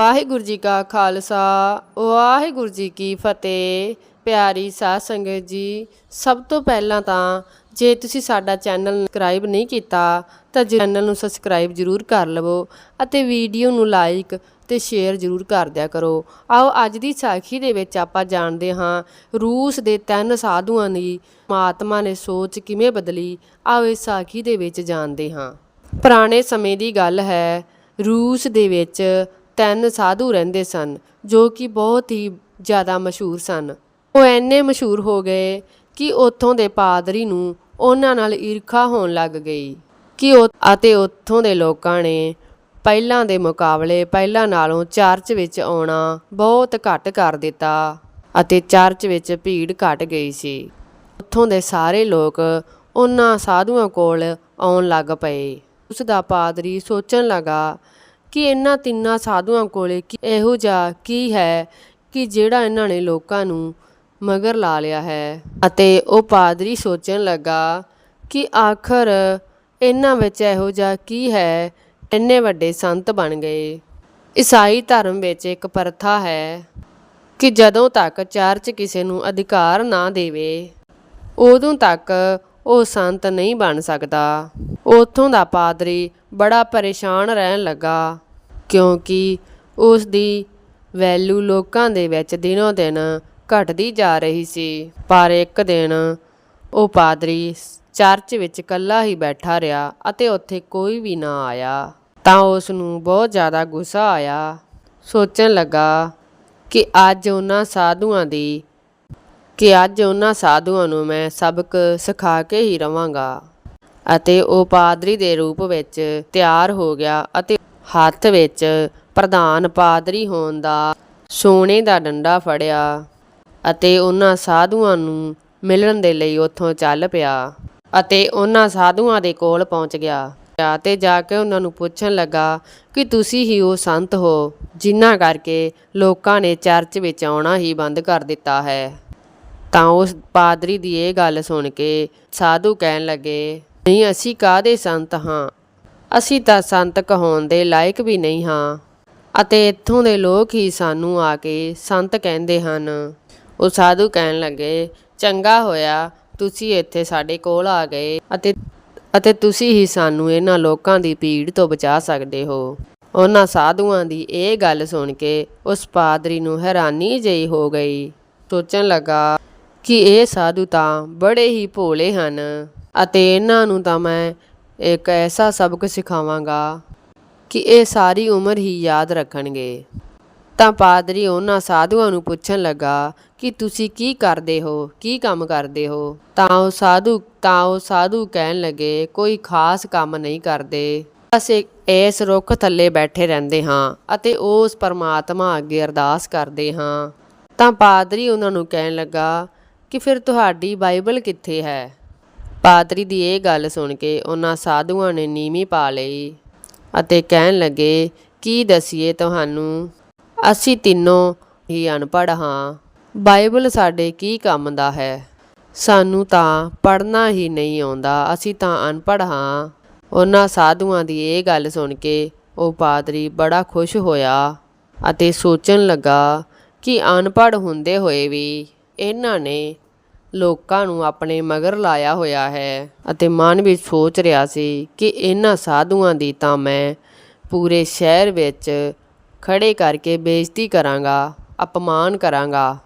ਵਾਹਿਗੁਰੂ ਜੀ ਕਾ ਖਾਲਸਾ, ਵਾਹਿਗੁਰੂ ਜੀ ਕੀ ਫਤਿਹ। ਪਿਆਰੀ ਸਾਧ ਸੰਗਤ ਜੀ, ਸਭ ਤੋਂ ਪਹਿਲਾਂ ਤਾਂ ਜੇ ਤੁਸੀਂ ਸਾਡਾ ਚੈਨਲ ਸਬਸਕ੍ਰਾਈਬ ਨਹੀਂ ਕੀਤਾ, ਤਾਂ ਚੈਨਲ ਨੂੰ ਸਬਸਕ੍ਰਾਈਬ ਜ਼ਰੂਰ ਕਰ ਲਵੋ ਅਤੇ ਵੀਡੀਓ ਨੂੰ ਲਾਈਕ ਤੇ ਸ਼ੇਅਰ ਜ਼ਰੂਰ ਕਰ ਦਿਆ ਕਰੋ। ਆਓ, ਅੱਜ ਦੀ ਸਾਖੀ ਦੇ ਵਿੱਚ ਆਪਾਂ ਜਾਣਦੇ ਹਾਂ, ਰੂਸ ਦੇ ਤਿੰਨ ਸਾਧੂਆਂ ਦੀ ਮਹਾਤਮਾ ਨੇ ਸੋਚ ਕਿਵੇਂ ਬਦਲੀ। ਆਓ, ਇਸ ਸਾਖੀ ਦੇ ਵਿੱਚ ਜਾਣਦੇ ਹਾਂ। ਪੁਰਾਣੇ ਸਮੇਂ ਦੀ ਗੱਲ ਹੈ, ਰੂਸ ਦੇ ਵਿੱਚ ਤਿੰਨ ਸਾਧੂ ਰਹਿੰਦੇ ਸਨ, ਜੋ ਕਿ ਬਹੁਤ ਹੀ ਜ਼ਿਆਦਾ ਮਸ਼ਹੂਰ ਸਨ। ਉਹ ਐਨੇ ਮਸ਼ਹੂਰ ਹੋ ਗਏ ਕਿ ਉੱਥੋਂ ਦੇ ਪਾਦਰੀ ਨੂੰ ਉਹਨਾਂ ਨਾਲ ਈਰਖਾ ਹੋਣ ਲੱਗ ਗਈ ਕਿ ਉਹ ਅਤੇ ਉੱਥੋਂ ਦੇ ਲੋਕਾਂ ਨੇ ਪਹਿਲਾਂ ਦੇ ਮੁਕਾਬਲੇ ਪਹਿਲਾਂ ਨਾਲੋਂ ਚਰਚ ਵਿੱਚ ਆਉਣਾ ਬਹੁਤ ਘੱਟ ਕਰ ਦਿੱਤਾ ਅਤੇ ਚਰਚ ਵਿੱਚ ਭੀੜ ਘਟ ਗਈ ਸੀ। ਉੱਥੋਂ ਦੇ ਸਾਰੇ ਲੋਕ ਉਹਨਾਂ ਸਾਧੂਆਂ ਕੋਲ ਆਉਣ ਲੱਗ ਪਏ। ਉਸ ਦਾ ਪਾਦਰੀ ਸੋਚਣ ਲੱਗਾ ਕਿ ਇਹਨਾਂ ਤਿੰਨਾਂ ਸਾਧੂਆਂ ਕੋਲੇ ਕੀ- ਇਹੋ ਜਿਹਾ ਕੀ ਹੈ ਕਿ ਜਿਹੜਾ ਇਹਨਾਂ ਨੇ ਲੋਕਾਂ ਨੂੰ ਮਗਰ ਲਾ ਲਿਆ ਹੈ? ਅਤੇ ਉਹ ਪਾਦਰੀ ਸੋਚਣ ਲੱਗਾ ਕਿ ਆਖਰ ਇਹਨਾਂ ਵਿੱਚ ਇਹੋ ਜਿਹਾ ਕੀ ਹੈ? ਇੰਨੇ ਵੱਡੇ ਸੰਤ ਬਣ ਗਏ। ਈਸਾਈ ਧਰਮ ਵਿੱਚ ਇੱਕ ਪ੍ਰਥਾ ਹੈ ਕਿ ਜਦੋਂ ਤੱਕ ਚਰਚ ਕਿਸੇ ਨੂੰ ਅਧਿਕਾਰ ਨਾ ਦੇਵੇ, ਉਦੋਂ ਤੱਕ ਉਹ ਸੰਤ ਨਹੀਂ ਬਣ ਸਕਦਾ। ਉੱਥੋਂ ਦਾ ਪਾਦਰੀ ਬੜਾ ਪਰੇਸ਼ਾਨ ਰਹਿਣ ਲੱਗਾ, ਕਿਉਂਕਿ ਉਸ ਦੀ ਵੈਲਿਊ ਲੋਕਾਂ ਦੇ ਵਿੱਚ ਦਿਨੋ ਦਿਨ ਘਟਦੀ ਜਾ ਰਹੀ ਸੀ। ਪਰ ਇੱਕ ਦਿਨ ਉਹ ਪਾਦਰੀ ਚਰਚ ਵਿੱਚ ਇਕੱਲਾ ਹੀ ਬੈਠਾ ਰਿਹਾ ਅਤੇ ਉੱਥੇ ਕੋਈ ਵੀ ਨਾ ਆਇਆ, ਤਾਂ ਉਸ ਨੂੰ ਬਹੁਤ ਜ਼ਿਆਦਾ ਗੁੱਸਾ ਆਇਆ। ਸੋਚਣ ਲੱਗਾ ਕਿ ਅੱਜ ਉਹਨਾਂ ਸਾਧੂਆਂ ਦੀ, ਕਿ ਅੱਜ ਉਹਨਾਂ ਸਾਧੂਆਂ ਨੂੰ ਮੈਂ ਸਬਕ ਸਿਖਾ ਕੇ ਹੀ ਰਵਾਂਗਾ। ਅਤੇ ਉਹ ਪਾਦਰੀ ਦੇ ਰੂਪ ਵਿੱਚ ਤਿਆਰ ਹੋ ਗਿਆ ਅਤੇ ਹੱਥ ਵਿੱਚ ਪ੍ਰਧਾਨ ਪਾਦਰੀ ਹੋਣ ਦਾ ਸੋਨੇ ਦਾ ਡੰਡਾ ਫੜਿਆ ਅਤੇ ਉਹਨਾਂ ਸਾਧੂਆਂ ਨੂੰ ਮਿਲਣ ਦੇ ਲਈ ਉੱਥੋਂ ਚੱਲ ਪਿਆ ਅਤੇ ਉਹਨਾਂ ਸਾਧੂਆਂ ਦੇ ਕੋਲ ਪਹੁੰਚ ਗਿਆ। ਤੇ ਜਾ ਕੇ ਉਹਨਾਂ ਨੂੰ ਪੁੱਛਣ ਲੱਗਾ ਕਿ ਤੁਸੀਂ ਹੀ ਉਹ ਸੰਤ ਹੋ ਜਿਨ੍ਹਾਂ ਕਰਕੇ ਲੋਕਾਂ ਨੇ ਚਰਚ ਵਿੱਚ ਆਉਣਾ ਹੀ ਬੰਦ ਕਰ ਦਿੱਤਾ ਹੈ। ਤਾਂ ਉਸ ਪਾਦਰੀ ਦੀ ਇਹ ਗੱਲ ਸੁਣ ਕੇ ਸਾਧੂ ਕਹਿਣ ਲੱਗੇ ਨਹੀਂ, ਅਸੀਂ ਕਾਹਦੇ ਸੰਤ ਹਾਂ? ਅਸੀਂ ਤਾਂ ਸੰਤ ਕਹਾਉਣ ਦੇ ਲਾਇਕ ਵੀ ਨਹੀਂ ਹਾਂ। ਅਤੇ ਇੱਥੋਂ ਦੇ ਲੋਕ ਹੀ ਸਾਨੂੰ ਆ ਕੇ ਸੰਤ ਕਹਿੰਦੇ ਹਨ। ਉਹ ਸਾਧੂ ਕਹਿਣ ਲੱਗੇ, ਚੰਗਾ ਹੋਇਆ, ਤੁਸੀਂ ਇੱਥੇ ਸਾਡੇ ਕੋਲ ਆ ਗਏ ਅਤੇ ਅਤੇ ਤੁਸੀਂ ਹੀ ਸਾਨੂੰ ਇਹਨਾਂ ਲੋਕਾਂ ਦੀ ਭੀੜ ਤੋਂ ਬਚਾ ਸਕਦੇ ਹੋ। ਉਹਨਾਂ ਸਾਧੂਆਂ ਦੀ ਇਹ ਗੱਲ ਸੁਣ ਕੇ ਉਸ ਪਾਦਰੀ ਨੂੰ ਹੈਰਾਨੀ ਜਿਹੀ ਹੋ ਗਈ। ਸੋਚਣ ਲੱਗਾ ਕਿ ਇਹ ਸਾਧੂ ਤਾਂ ਬੜੇ ਹੀ ਭੋਲੇ ਹਨ। ਅਤੇ ਇਹਨਾਂ ਨੂੰ ਤਾਂ ਮੈਂ ਇੱਕ ਐਸਾ ਸਬਕ ਸਿਖਾਵਾਂਗਾ ਕਿ ਇਹ ਸਾਰੀ ਉਮਰ ਹੀ ਯਾਦ ਰੱਖਣਗੇ। ਤਾਂ ਪਾਦਰੀ ਉਹਨਾਂ ਸਾਧੂਆਂ ਨੂੰ ਪੁੱਛਣ ਲੱਗਾ ਕਿ ਤੁਸੀਂ ਕੀ ਕਰਦੇ ਹੋ, ਕੀ ਕੰਮ ਕਰਦੇ ਹੋ? ਤਾਂ ਉਹ ਸਾਧੂ, ਤਾਂ ਉਹ ਸਾਧੂ ਕਹਿਣ ਲੱਗੇ, ਕੋਈ ਖਾਸ ਕੰਮ ਨਹੀਂ ਕਰਦੇ। ਅਸੀਂ ਇਸ ਰੁੱਖ ਥੱਲੇ ਬੈਠੇ ਰਹਿੰਦੇ ਹਾਂ ਅਤੇ ਉਸ ਪਰਮਾਤਮਾ ਅੱਗੇ ਅਰਦਾਸ ਕਰਦੇ ਹਾਂ। ਤਾਂ ਪਾਦਰੀ ਉਹਨਾਂ ਨੂੰ ਕਹਿਣ ਲੱਗਾ ਕਿ ਫਿਰ ਤੁਹਾਡੀ ਬਾਈਬਲ ਕਿੱਥੇ ਹੈ? ਪਾਦਰੀ ਦੀ ਇਹ ਗੱਲ ਸੁਣ ਕੇ ਉਹਨਾਂ ਸਾਧੂਆਂ ਨੇ ਨੀਵੀਂ ਪਾ ਲਈ ਅਤੇ ਕਹਿਣ ਲੱਗੇ, ਕੀ ਦਸੀਏ ਤੁਹਾਨੂੰ? ਅਸੀਂ ਤਿੰਨੋਂ ਹੀ ਅਨਪੜ੍ਹ ਹਾਂ। ਬਾਈਬਲ ਸਾਡੇ ਕੀ ਕੰਮ ਦਾ ਹੈ? ਸਾਨੂੰ ਤਾਂ ਪੜ੍ਹਨਾ ਹੀ ਨਹੀਂ ਆਉਂਦਾ। ਅਸੀਂ ਤਾਂ ਅਨਪੜ੍ਹ ਹਾਂ। ਉਹਨਾਂ ਸਾਧੂਆਂ ਦੀ ਇਹ ਗੱਲ ਸੁਣ ਕੇ ਉਹ ਪਾਦਰੀ ਬੜਾ ਖੁਸ਼ ਹੋਇਆ ਅਤੇ ਸੋਚਣ ਲੱਗਾ ਕਿ ਅਨਪੜ੍ਹ ਹੁੰਦੇ ਹੋਏ ਵੀ ਇਹਨਾਂ ਨੇ ਲੋਕਾਂ ਨੂੰ ਆਪਣੇ ਮਗਰ ਲਾਇਆ ਹੋਇਆ ਹੈ ਅਤੇ ਮਨ ਵਿੱਚ ਸੋਚ ਰਿਹਾ ਸੀ ਕਿ ਇਹਨਾਂ ਸਾਧੂਆਂ ਦੀ ਤਾਂ ਮੈਂ ਪੂਰੇ ਸ਼ਹਿਰ ਵਿੱਚ ਖੜੇ ਕਰਕੇ ਬੇਇੱਜ਼ਤੀ ਕਰਾਂਗਾ, ਅਪਮਾਨ ਕਰਾਂਗਾ।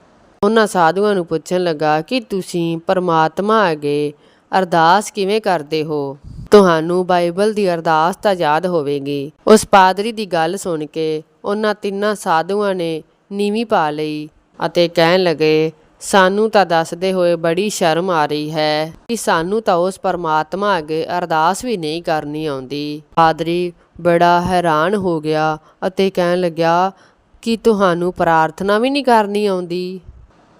ਉਹਨਾਂ ਸਾਧੂਆਂ ਨੂੰ ਪੁੱਛਣ ਲੱਗਾ ਕਿ ਤੁਸੀਂ ਪਰਮਾਤਮਾ ਅੱਗੇ ਅਰਦਾਸ ਕਿਵੇਂ ਕਰਦੇ ਹੋ? ਤੁਹਾਨੂੰ ਬਾਈਬਲ ਦੀ ਅਰਦਾਸ ਤਾਂ ਯਾਦ ਹੋਵੇਗੀ। ਉਸ ਪਾਦਰੀ ਦੀ ਗੱਲ ਸੁਣ ਕੇ ਉਹਨਾਂ ਤਿੰਨਾਂ ਸਾਧੂਆਂ ਨੇ ਨੀਵੀਂ ਪਾ ਲਈ ਅਤੇ ਕਹਿਣ ਲੱਗੇ ਸਾਨੂੰ ਤਾਂ ਦੱਸਦੇ ਹੋਏ ਬੜੀ ਸ਼ਰਮ ਆ ਰਹੀ ਹੈ ਕਿ ਸਾਨੂੰ ਤਾਂ ਉਸ ਪਰਮਾਤਮਾ ਅੱਗੇ ਅਰਦਾਸ ਵੀ ਨਹੀਂ ਕਰਨੀ ਆਉਂਦੀ। ਪਾਦਰੀ ਬੜਾ ਹੈਰਾਨ ਹੋ ਗਿਆ ਅਤੇ ਕਹਿਣ ਲੱਗਿਆ ਕਿ ਤੁਹਾਨੂੰ ਪ੍ਰਾਰਥਨਾ ਵੀ ਨਹੀਂ ਕਰਨੀ ਆਉਂਦੀ।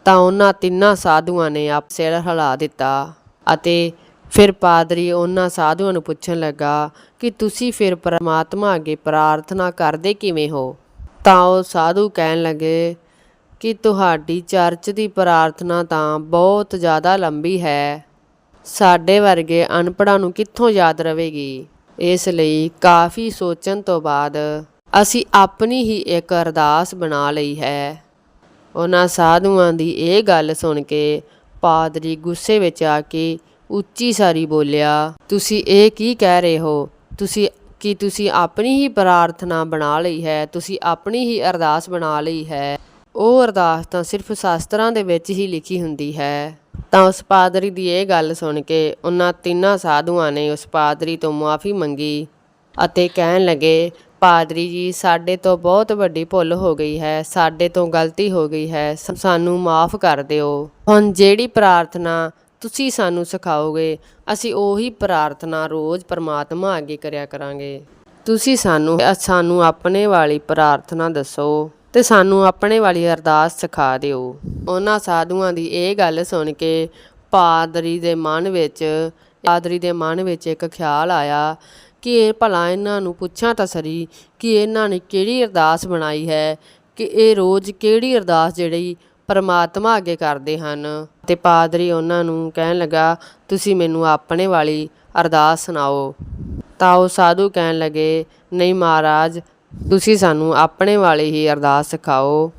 ਤਾਂ ਉਹਨਾਂ ਤਿੰਨਾਂ ਸਾਧੂਆਂ ਨੇ ਆਪ ਸਿਰ ਹਿਲਾ ਦਿੱਤਾ ਅਤੇ ਫਿਰ ਪਾਦਰੀ ਉਹਨਾਂ ਸਾਧੂਆਂ ਨੂੰ ਪੁੱਛਣ ਲੱਗਾ ਕਿ ਤੁਸੀਂ ਫਿਰ ਪਰਮਾਤਮਾ ਅੱਗੇ ਪ੍ਰਾਰਥਨਾ ਕਰਦੇ ਕਿਵੇਂ ਹੋ? ਤਾਂ ਉਹ ਸਾਧੂ ਕਹਿਣ ਲੱਗੇ ਕਿ ਤੁਹਾਡੀ ਚਰਚ ਦੀ ਪ੍ਰਾਰਥਨਾ ਤਾਂ ਬਹੁਤ ਜ਼ਿਆਦਾ ਲੰਬੀ ਹੈ। ਸਾਡੇ ਵਰਗੇ ਅਨਪੜ੍ਹਾਂ ਨੂੰ ਕਿੱਥੋਂ ਯਾਦ ਰਵੇਗੀ ਇਸ ਲਈ ਕਾਫੀ ਸੋਚਣ ਤੋਂ ਬਾਅਦ ਅਸੀਂ ਆਪਣੀ ਹੀ ਇੱਕ ਅਰਦਾਸ ਬਣਾ ਲਈ ਹੈ। ਉਹਨਾਂ ਸਾਧੂਆਂ ਦੀ ਇਹ ਗੱਲ ਸੁਣ ਕੇ ਪਾਦਰੀ ਗੁੱਸੇ ਵਿੱਚ ਆ ਕੇ ਉੱਚੀ ਸਾਰੀ ਬੋਲਿਆ, ਤੁਸੀਂ ਇਹ ਕੀ ਕਹਿ ਰਹੇ ਹੋ? ਤੁਸੀਂ, ਕੀ ਤੁਸੀਂ ਆਪਣੀ ਹੀ ਪ੍ਰਾਰਥਨਾ ਬਣਾ ਲਈ ਹੈ? ਤੁਸੀਂ ਆਪਣੀ ਹੀ ਅਰਦਾਸ ਬਣਾ ਲਈ ਹੈ? ਉਹ ਅਰਦਾਸ ਤਾਂ ਸਿਰਫ ਸ਼ਾਸਤਰਾਂ ਦੇ ਵਿੱਚ ਹੀ ਲਿਖੀ ਹੁੰਦੀ ਹੈ। ਤਾਂ ਉਸ ਪਾਦਰੀ ਦੀ ਇਹ ਗੱਲ ਸੁਣ ਕੇ ਉਹਨਾਂ ਤਿੰਨਾਂ ਸਾਧੂਆਂ ਨੇ ਉਸ ਪਾਦਰੀ ਤੋਂ ਮੁਆਫੀ ਮੰਗੀ ਅਤੇ ਕਹਿਣ ਲੱਗੇ, ਪਾਦਰੀ ਜੀ, ਸਾਡੇ ਤੋਂ ਬਹੁਤ ਵੱਡੀ ਭੁੱਲ ਹੋ ਗਈ ਹੈ, ਸਾਡੇ ਤੋਂ ਗਲਤੀ ਹੋ ਗਈ ਹੈ ਸਾਨੂੰ ਮਾਫ ਕਰ ਦਿਓ। ਹੁਣ ਜਿਹੜੀ ਪ੍ਰਾਰਥਨਾ ਤੁਸੀਂ ਸਾਨੂੰ ਸਿਖਾਓਗੇ, ਅਸੀਂ ਉਹੀ ਪ੍ਰਾਰਥਨਾ ਰੋਜ਼ ਪਰਮਾਤਮਾ ਅੱਗੇ ਕਰਿਆ ਕਰਾਂਗੇ। ਤੁਸੀਂ ਸਾਨੂੰ ਸਾਨੂੰ ਆਪਣੇ ਵਾਲੀ ਪ੍ਰਾਰਥਨਾ ਦੱਸੋ। ਤੇ ਸਾਨੂੰ ਆਪਣੇ ਵਾਲੀ ਅਰਦਾਸ ਸਿਖਾ ਦਿਓ। ਉਹਨਾਂ ਸਾਧੂਆਂ ਦੀ ਇਹ ਗੱਲ ਸੁਣ ਕੇ ਪਾਦਰੀ ਦੇ ਮਨ ਵਿੱਚ, ਪਾਦਰੀ ਦੇ ਮਨ ਵਿੱਚ ਇੱਕ ਖਿਆਲ ਆਇਆ ਕਿ ਇਹ ਭਲਾ ਇਹਨਾਂ ਨੂੰ ਪੁੱਛਾਂ ਤਾਂ ਸਰੀ ਕਿ ਇਹਨਾਂ ਨੇ ਕਿਹੜੀ ਅਰਦਾਸ ਬਣਾਈ ਹੈ, ਕਿ ਇਹ ਰੋਜ਼ ਕਿਹੜੀ ਅਰਦਾਸ ਜਿਹੜੀ ਪਰਮਾਤਮਾ ਅੱਗੇ ਕਰਦੇ ਹਨ। ਤੇ ਪਾਦਰੀ ਉਹਨਾਂ ਨੂੰ ਕਹਿਣ ਲੱਗਾ, ਤੁਸੀਂ ਮੈਨੂੰ ਆਪਣੇ ਵਾਲੀ ਅਰਦਾਸ ਸੁਣਾਓ। ਤਾਂ ਉਹ ਸਾਧੂ ਕਹਿਣ ਲੱਗੇ, ਨਹੀਂ ਮਹਾਰਾਜ ਤੁਸੀਂ ਸਾਨੂੰ ਆਪਣੇ ਵਾਲੀ ਹੀ ਅਰਦਾਸ ਸਿਖਾਓ।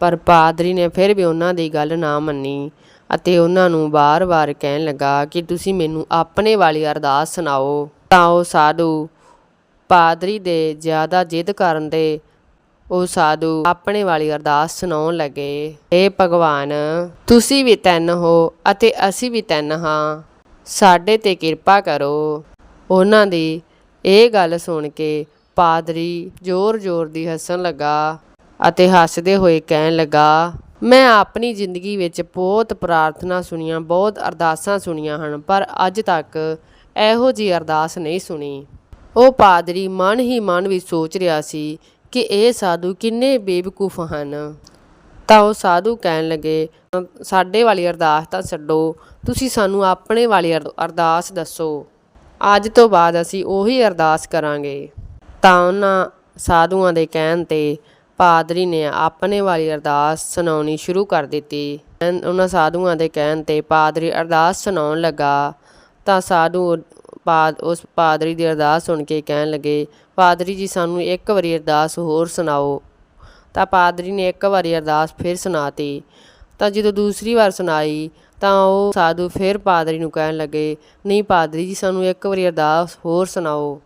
ਪਰ ਪਾਦਰੀ ਨੇ ਫਿਰ ਵੀ ਉਹਨਾਂ ਦੀ ਗੱਲ ਨਾ ਮੰਨੀ ਅਤੇ ਉਹਨਾਂ ਨੂੰ ਬਾਰ-ਬਾਰ ਕਹਿਣ ਲੱਗਾ ਕਿ ਤੁਸੀਂ ਮੈਨੂੰ ਆਪਣੇ ਵਾਲੀ ਅਰਦਾਸ ਸੁਣਾਓ। ਤਾਂ ਉਹ ਸਾਧੂ ਪਾਦਰੀ ਦੇ ਜ਼ਿਆਦਾ ਜਿੱਦ ਕਰਨ ਦੇ ਉਹ ਸਾਧੂ ਆਪਣੇ ਵਾਲੀ ਅਰਦਾਸ ਸੁਣਾਉਣ ਲੱਗੇ। ਏ ਭਗਵਾਨ, ਤੁਸੀਂ ਵੀ ਤਿੰਨ ਹੋ ਅਤੇ ਅਸੀਂ ਵੀ ਤਿੰਨ ਹਾਂ। ਸਾਡੇ ਤੇ ਕਿਰਪਾ ਕਰੋ। ਉਹਨਾਂ ਦੀ ਇਹ ਗੱਲ ਸੁਣ ਕੇ ਪਾਦਰੀ ਜ਼ੋਰ-ਜ਼ੋਰ ਦੀ ਹੱਸਣ ਲੱਗਾ ਅਤੇ ਹੱਸਦੇ ਹੋਏ ਕਹਿਣ ਲੱਗਾ, ਮੈਂ ਆਪਣੀ ਜ਼ਿੰਦਗੀ ਵਿੱਚ ਬਹੁਤ ਪ੍ਰਾਰਥਨਾ ਸੁਣੀਆਂ, ਬਹੁਤ ਅਰਦਾਸਾਂ ਸੁਣੀਆਂ ਹਨ, ਪਰ ਅੱਜ ਤੱਕ ਇਹੋ ਜੀ ਅਰਦਾਸ ਨਹੀਂ ਸੁਣੀ। ਉਹ ਪਾਦਰੀ ਮਨ ਹੀ ਮਨ ਵਿੱਚ ਸੋਚ ਰਿਹਾ ਸੀ ਕਿ ਇਹ ਸਾਧੂ ਕਿੰਨੇ ਬੇਵਕੂਫ ਹਨ। ਤਾਂ ਉਹ ਸਾਧੂ ਕਹਿਣ ਲੱਗੇ, ਸਾਡੇ ਵਾਲੀ ਅਰਦਾਸ ਤਾਂ ਛੱਡੋ, ਤੁਸੀਂ ਸਾਨੂੰ ਆਪਣੇ ਵਾਲੀ ਅਰ- ਅਰਦਾਸ ਦੱਸੋ। ਅੱਜ ਤੋਂ ਬਾਅਦ ਅਸੀਂ ਉਹੀ ਅਰਦਾਸ ਕਰਾਂਗੇ। ਤਾਂ ਉਹਨਾਂ ਸਾਧੂਆਂ ਦੇ ਕਹਿਣ ਤੇ ਪਾਦਰੀ ਨੇ ਆਪਣੇ ਵਾਲੀ ਅਰਦਾਸ ਸੁਣਾਉਣੀ ਸ਼ੁਰੂ ਕਰ ਦਿੱਤੀ। ਉਹਨਾਂ ਸਾਧੂਆਂ ਦੇ ਕਹਿਣ ਤੇ ਪਾਦਰੀ ਅਰਦਾਸ ਸੁਣਾਉਣ ਲੱਗਾ, ਤਾਂ ਸਾਧੂ ਪਾਦ ਉਸ ਪਾਦਰੀ ਦੀ ਅਰਦਾਸ ਸੁਣ ਕੇ ਕਹਿਣ ਲੱਗੇ, ਪਾਦਰੀ ਜੀ, ਸਾਨੂੰ ਇੱਕ ਵਾਰੀ ਅਰਦਾਸ ਹੋਰ ਸੁਣਾਓ। ਤਾਂ ਪਾਦਰੀ ਨੇ ਇੱਕ ਵਾਰੀ ਅਰਦਾਸ ਫਿਰ ਸੁਣਾਤੀ। ਤਾਂ ਜਦੋਂ ਦੂਸਰੀ ਵਾਰ ਸੁਣਾਈ, ਤਾਂ ਉਹ ਸਾਧੂ ਫਿਰ ਪਾਦਰੀ ਨੂੰ ਕਹਿਣ ਲੱਗੇ, ਨਹੀਂ ਪਾਦਰੀ ਜੀ, ਸਾਨੂੰ ਇੱਕ ਵਾਰੀ ਅਰਦਾਸ ਹੋਰ ਸੁਣਾਓ।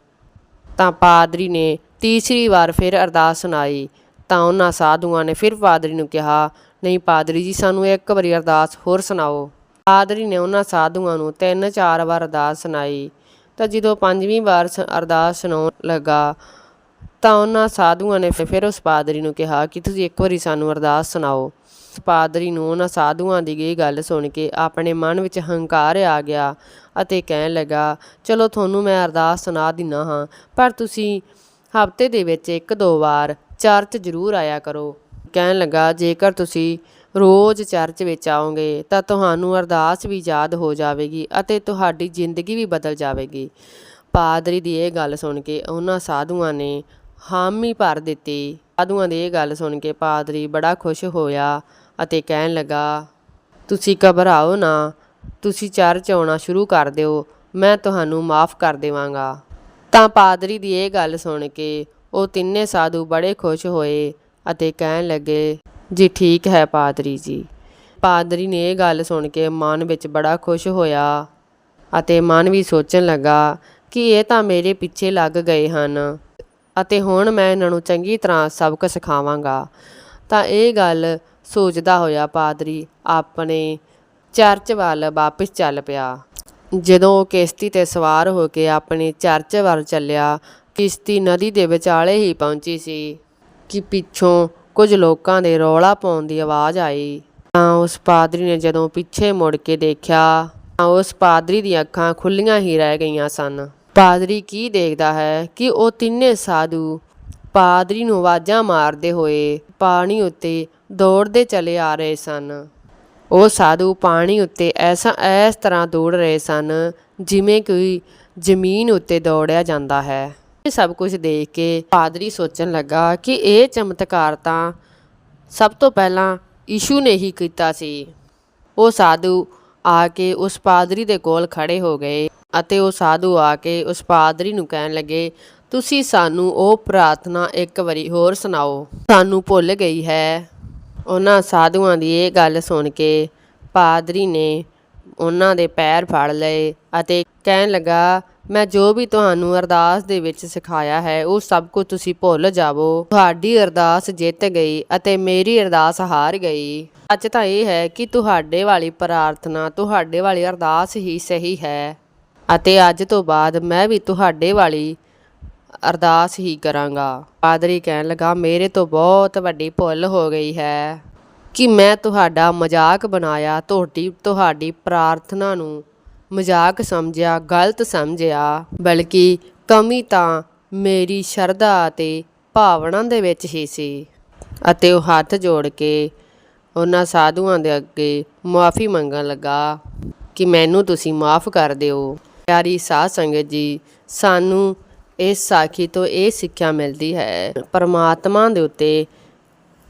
ਤਾਂ ਪਾਦਰੀ ਨੇ ਤੀਸਰੀ ਵਾਰ ਫਿਰ ਅਰਦਾਸ ਸੁਣਾਈ। ਤਾਂ ਉਹਨਾਂ ਸਾਧੂਆਂ ਨੇ ਫਿਰ ਪਾਦਰੀ ਨੂੰ ਕਿਹਾ, ਨਹੀਂ ਪਾਦਰੀ ਜੀ, ਸਾਨੂੰ ਇੱਕ ਵਾਰੀ ਅਰਦਾਸ ਹੋਰ ਸੁਣਾਓ। ਪਾਦਰੀ ਨੇ ਉਹਨਾਂ ਸਾਧੂਆਂ ਨੂੰ ਤਿੰਨ ਚਾਰ ਵਾਰ ਅਰਦਾਸ ਸੁਣਾਈ। ਤਾਂ ਜਦੋਂ ਪੰਜਵੀਂ ਵਾਰ ਸ- ਅਰਦਾਸ ਸੁਣਾਉਣ ਲੱਗਾ, ਤਾਂ ਉਹਨਾਂ ਸਾਧੂਆਂ ਨੇ ਫਿਰ ਉਸ ਪਾਦਰੀ ਨੂੰ ਕਿਹਾ ਕਿ ਤੁਸੀਂ ਇੱਕ ਵਾਰੀ ਸਾਨੂੰ ਅਰਦਾਸ ਸੁਣਾਓ। ਉਸ ਪਾਦਰੀ ਨੂੰ ਉਹਨਾਂ ਸਾਧੂਆਂ ਦੀ ਇਹ ਗੱਲ ਸੁਣ ਕੇ ਆਪਣੇ ਮਨ ਵਿੱਚ ਹੰਕਾਰ ਆ ਗਿਆ ਅਤੇ ਕਹਿਣ ਲੱਗਾ, ਚਲੋ ਤੁਹਾਨੂੰ ਮੈਂ ਅਰਦਾਸ ਸੁਣਾ ਦਿੰਦਾ ਹਾਂ, ਪਰ ਤੁਸੀਂ ਹਫ਼ਤੇ ਦੇ ਵਿੱਚ ਇੱਕ ਦੋ ਵਾਰ ਚਰਚ ਜ਼ਰੂਰ ਆਇਆ ਕਰੋ। ਕਹਿਣ ਲੱਗਾ, ਜੇਕਰ ਤੁਸੀਂ ਰੋਜ਼ ਚਰਚ ਵਿੱਚ ਆਓਗੇ, ਤਾਂ ਤੁਹਾਨੂੰ ਅਰਦਾਸ ਵੀ ਯਾਦ ਹੋ ਜਾਵੇਗੀ ਅਤੇ ਤੁਹਾਡੀ ਜ਼ਿੰਦਗੀ ਵੀ ਬਦਲ ਜਾਵੇਗੀ। ਪਾਦਰੀ ਦੀ ਇਹ ਗੱਲ ਸੁਣ ਕੇ ਉਹਨਾਂ ਸਾਧੂਆਂ ਨੇ ਹਾਮੀ ਭਰ ਦਿੱਤੀ। ਸਾਧੂਆਂ ਦੀ ਇਹ ਗੱਲ ਸੁਣ ਕੇ ਪਾਦਰੀ ਬੜਾ ਖੁਸ਼ ਹੋਇਆ ਅਤੇ ਕਹਿਣ ਲੱਗਾ, ਤੁਸੀਂ ਘਬਰਾਓ ਨਾ, ਤੁਸੀਂ ਚਰਚ ਆਉਣਾ ਸ਼ੁਰੂ ਕਰ ਦਿਓ, ਮੈਂ ਤੁਹਾਨੂੰ ਮਾਫ ਕਰ ਦੇਵਾਂਗਾ। ਤਾਂ ਪਾਦਰੀ ਦੀ ਇਹ ਗੱਲ ਸੁਣ ਕੇ ਉਹ ਤਿੰਨੇ ਸਾਧੂ ਬੜੇ ਖੁਸ਼ ਹੋਏ ਅਤੇ ਕਹਿਣ ਲੱਗੇ, ਜੀ ਠੀਕ ਹੈ ਪਾਦਰੀ ਜੀ। ਪਾਦਰੀ ਨੇ ਇਹ ਗੱਲ ਸੁਣ ਕੇ ਮਨ ਵਿੱਚ ਬੜਾ ਖੁਸ਼ ਹੋਇਆ ਅਤੇ ਮਨ ਵੀ ਸੋਚਣ ਲੱਗਾ ਕਿ ਇਹ ਤਾਂ ਮੇਰੇ ਪਿੱਛੇ ਲੱਗ ਗਏ ਹਨ ਅਤੇ ਹੁਣ ਮੈਂ ਇਹਨਾਂ ਨੂੰ ਚੰਗੀ ਤਰ੍ਹਾਂ ਸਬਕ ਸਿਖਾਵਾਂਗਾ। ਤਾਂ ਇਹ ਗੱਲ ਸੋਚਦਾ ਹੋਇਆ ਪਾਦਰੀ ਆਪਣੇ ਚਰਚ ਵੱਲ ਵਾਪਸ ਚੱਲ ਪਿਆ। ਜਦੋਂ ਉਹ ਕਿਸ਼ਤੀ ਤੇ ਸਵਾਰ ਹੋ ਕੇ ਆਪਣੇ ਚਰਚ ਵੱਲ ਚੱਲਿਆ, ਕਿਸ਼ਤੀ ਨਦੀ ਦੇ ਵਿਚਾਲੇ ਹੀ ਪਹੁੰਚੀ ਸੀ ਕਿ ਪਿੱਛੋਂ ਕੁਝ ਲੋਕਾਂ ਦੇ ਰੌਲਾ ਪਾਉਣ ਦੀ ਆਵਾਜ਼ ਆਈ। ਤਾਂ ਉਸ ਪਾਦਰੀ ਨੇ ਜਦੋਂ ਪਿੱਛੇ ਮੁੜ ਕੇ ਦੇਖਿਆ, ਤਾਂ ਉਸ ਪਾਦਰੀ ਦੀਆਂ ਅੱਖਾਂ ਖੁੱਲੀਆਂ ਹੀ ਰਹਿ ਗਈਆਂ ਸਨ। ਪਾਦਰੀ ਕੀ ਦੇਖਦਾ ਹੈ ਕਿ ਉਹ ਤਿੰਨੇ ਸਾਧੂ ਪਾਦਰੀ ਨੂੰ ਆਵਾਜ਼ਾਂ ਮਾਰਦੇ ਹੋਏ ਪਾਣੀ ਉੱਤੇ ਦੌੜਦੇ ਚਲੇ ਆ ਰਹੇ ਸਨ। ਉਹ ਸਾਧੂ ਪਾਣੀ ਉੱਤੇ ਐਸਾ ਇਸ ਤਰ੍ਹਾਂ ਦੌੜ ਰਹੇ ਸਨ ਜਿਵੇਂ ਕੋਈ ਜ਼ਮੀਨ ਉੱਤੇ ਦੌੜਿਆ ਜਾਂਦਾ ਹੈ। ਇਹ ਸਭ ਕੁਝ ਦੇਖ ਕੇ ਪਾਦਰੀ ਸੋਚਣ ਲੱਗਾ ਕਿ ਇਹ ਚਮਤਕਾਰ ਤਾਂ ਸਭ ਤੋਂ ਪਹਿਲਾਂ ਯੀਸ਼ੂ ਨੇ ਹੀ ਕੀਤਾ ਸੀ। ਉਹ ਸਾਧੂ ਆ ਕੇ ਉਸ ਪਾਦਰੀ ਦੇ ਕੋਲ ਖੜੇ ਹੋ ਗਏ ਅਤੇ ਉਹ ਸਾਧੂ ਆ ਕੇ ਉਸ ਪਾਦਰੀ ਨੂੰ ਕਹਿਣ ਲੱਗੇ, ਤੁਸੀਂ ਸਾਨੂੰ ਉਹ ਪ੍ਰਾਰਥਨਾ ਇੱਕ ਵਾਰੀ ਹੋਰ ਸੁਣਾਓ। ਸਾਨੂੰ ਭੁੱਲ ਗਈ ਹੈ। ਉਹਨਾਂ ਸਾਧੂਆਂ ਦੀ ਇਹ ਗੱਲ ਸੁਣ ਕੇ ਪਾਦਰੀ ਨੇ ਉਹਨਾਂ ਦੇ ਪੈਰ ਫੜ ਲਏ ਅਤੇ ਕਹਿਣ ਲੱਗਾ, ਮੈਂ ਜੋ ਵੀ ਤੁਹਾਨੂੰ ਅਰਦਾਸ ਦੇ ਵਿੱਚ ਸਿਖਾਇਆ ਹੈ, ਉਹ ਸਭ ਕੁਝ ਤੁਸੀਂ ਭੁੱਲ ਜਾਵੋ। ਤੁਹਾਡੀ ਅਰਦਾਸ ਜਿੱਤ ਗਈ ਅਤੇ ਮੇਰੀ ਅਰਦਾਸ ਹਾਰ ਗਈ। ਅੱਜ ਤਾਂ ਇਹ ਹੈ ਕਿ ਤੁਹਾਡੇ ਵਾਲੀ ਪ੍ਰਾਰਥਨਾ, ਤੁਹਾਡੇ ਵਾਲੀ ਅਰਦਾਸ ਹੀ ਸਹੀ ਹੈ। ਅਤੇ ਅੱਜ ਤੋਂ ਬਾਅਦ ਮੈਂ ਵੀ ਤੁਹਾਡੇ ਵਾਲੀ ਅਰਦਾਸ ਹੀ ਕਰਾਂਗਾ। ਪਾਦਰੀ ਕਹਿਣ ਲੱਗਾ, ਮੇਰੇ ਤੋਂ ਬਹੁਤ ਵੱਡੀ ਭੁੱਲ ਹੋ ਗਈ ਹੈ ਕਿ ਮੈਂ ਤੁਹਾਡਾ ਮਜ਼ਾਕ ਬਣਾਇਆ, ਤੁਹਾਡੀ ਤੁਹਾਡੀ ਪ੍ਰਾਰਥਨਾ ਨੂੰ ਮਜ਼ਾਕ ਸਮਝਿਆ, ਗਲਤ ਸਮਝਿਆ। ਬਲਕਿ ਕਮੀ ਤਾਂ ਮੇਰੀ ਸ਼ਰਧਾ ਅਤੇ ਭਾਵਨਾ ਦੇ ਵਿੱਚ ਹੀ ਸੀ ਅਤੇ ਉਹ ਹੱਥ ਜੋੜ ਕੇ ਉਹਨਾਂ ਸਾਧੂਆਂ ਦੇ ਅੱਗੇ ਮੁਆਫੀ ਮੰਗਣ ਲੱਗਾ ਕਿ ਮੈਨੂੰ ਤੁਸੀਂ ਮਾਫ ਕਰ ਦਿਓ। ਪਿਆਰੀ ਸਾਧ ਸੰਗਤ ਜੀ, ਸਾਨੂੰ ਇਸ ਸਾਖੀ ਤੋਂ ਇਹ ਸਿੱਖਿਆ ਮਿਲਦੀ ਹੈ। ਪਰਮਾਤਮਾ ਦੇ ਉੱਤੇ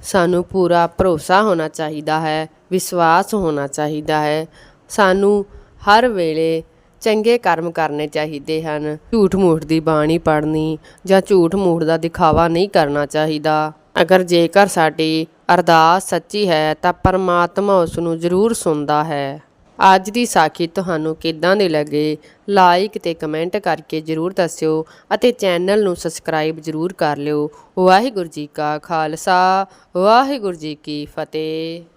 ਸਾਨੂੰ ਪੂਰਾ ਭਰੋਸਾ ਹੋਣਾ ਚਾਹੀਦਾ ਹੈ, ਵਿਸ਼ਵਾਸ ਹੋਣਾ ਚਾਹੀਦਾ ਹੈ। ਸਾਨੂੰ ਹਰ ਵੇਲੇ ਚੰਗੇ ਕਰਮ ਕਰਨੇ ਚਾਹੀਦੇ ਹਨ। ਝੂਠ ਮੂਠ ਦੀ ਬਾਣੀ ਪੜਨੀ ਜਾਂ ਝੂਠ ਮੂਠ ਦਾ ਦਿਖਾਵਾ ਨਹੀਂ ਕਰਨਾ ਚਾਹੀਦਾ। ਅਗਰ ਜੇਕਰ ਸਾਡੀ ਅਰਦਾਸ ਸੱਚੀ ਹੈ ਤਾਂ ਪਰਮਾਤਮਾ ਉਸ ਨੂੰ ਜ਼ਰੂਰ ਸੁਣਦਾ ਹੈ। ਅੱਜ ਦੀ ਸਾਖੀ ਤੁਹਾਨੂੰ ਕਿੱਦਾਂ ਦੀ ਲੱਗੇ? ਲਾਈਕ ਤੇ ਕਮੈਂਟ ਕਰਕੇ ਜਰੂਰ ਦੱਸਿਓ ਅਤੇ ਚੈਨਲ ਨੂੰ ਸਬਸਕ੍ਰਾਈਬ ਜਰੂਰ ਕਰ ਲਿਓ। ਵਾਹਿਗੁਰੂ ਜੀ ਕਾ ਖਾਲਸਾ, ਵਾਹਿਗੁਰੂ ਜੀ ਕੀ ਫਤਿਹ।